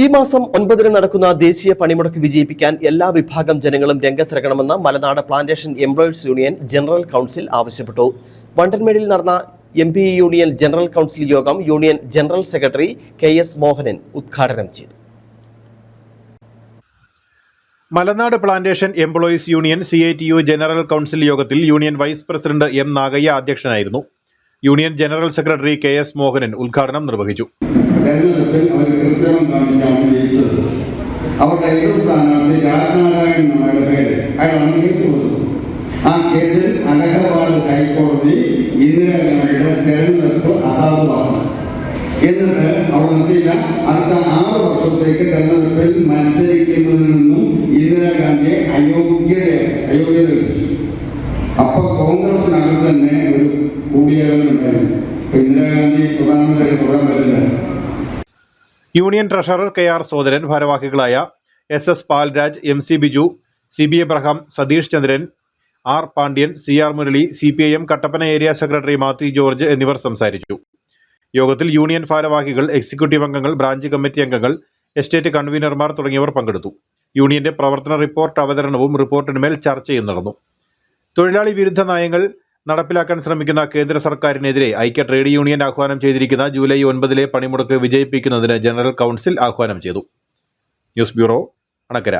ഈ മാസം ഒൻപതിന് നടക്കുന്ന ദേശീയ പണിമുടക്ക് വിജയിപ്പിക്കാൻ എല്ലാ വിഭാഗം ജനങ്ങളും രംഗത്തിറങ്ങണമെന്ന് Malanad plantation employees union general council ആവശ്യപ്പെട്ടു. വണ്ടൻമേടിൽ നടന്ന M P union general council യോഗം union general secretary K S Mohanan ഉദ്ഘാടനം ചെയ്തു. Malanad plantation employees union C I T U general council യോഗത്തിൽ union vice president M Nagayya അധ്യക്ഷനായിരുന്നു. Union general secretary K S Mohanan ഉദ്ഘാടനം നിർവഹിച്ചു. തെരഞ്ഞെടുപ്പിൽ അവർ കൃത്രിമം കാണിച്ചാണ് ജയിച്ചത് അവരുടെ എതിർ സ്ഥാനാർത്ഥി രാജനാരായണൻ നായരുടെ പേര്? അയാളാണ് കേസ് ആ കേസിൽ അലഹബാദ് ഹൈക്കോടതി ഇന്ദിരാഗാന്ധിയുടെ തെരഞ്ഞെടുപ്പ് അസാധുവാണ് എന്നിട്ട് അവിടെ നിർത്തിയില്ല. അടുത്ത ആറ് വർഷത്തേക്ക് തെരഞ്ഞെടുപ്പിൽ മത്സരിക്കുന്നതിൽ നിന്നും ഇന്ദിരാഗാന്ധിയെ അയോഗ്യത അയോഗ്യത അപ്പൊ കോൺഗ്രസിനകത്ത് തന്നെ ഒരു കൂടിയാലോചന ഉണ്ടായിരുന്നു. ഇന്ദിരാഗാന്ധി പ്രധാനമന്ത്രി തുടരാൻ പറ്റില്ല union treasurer K R Sodaran ഭാരവാഹികളായ S S Palraj M C Biju C B Abraham Satheesh Chandran R Pandian C R Murali C P I M Kattappana area secretary Mathew George എന്നിവർ സംസാരിച്ചു. യോഗത്തിൽ യൂണിയൻ ഭാരവാഹികൾ executive അംഗങ്ങൾ branch committee അംഗങ്ങൾ estate കൺവീനർമാർ തുടങ്ങിയവർ പങ്കെടുത്തു. യൂണിയന്റെ പ്രവർത്തന റിപ്പോർട്ട് അവതരണവും റിപ്പോർട്ടിന്മേൽ ചർച്ചയും നടന്നു. തൊഴിലാളി വിരുദ്ധ നയങ്ങൾ നടപ്പിലാക്കാൻ ശ്രമിക്കുന്ന കേന്ദ്ര സർക്കാരിനെതിരെ ഐക്യ ട്രേഡ് യൂണിയൻ ആഹ്വാനം ചെയ്തിരിക്കുന്ന ജൂലൈ ഒൻപതിലെ പണിമുടക്ക് വിജയിപ്പിക്കുന്നതിന് ജനറൽ കൗൺസിൽ ആഹ്വാനം ചെയ്തു. News bureau Anakkara.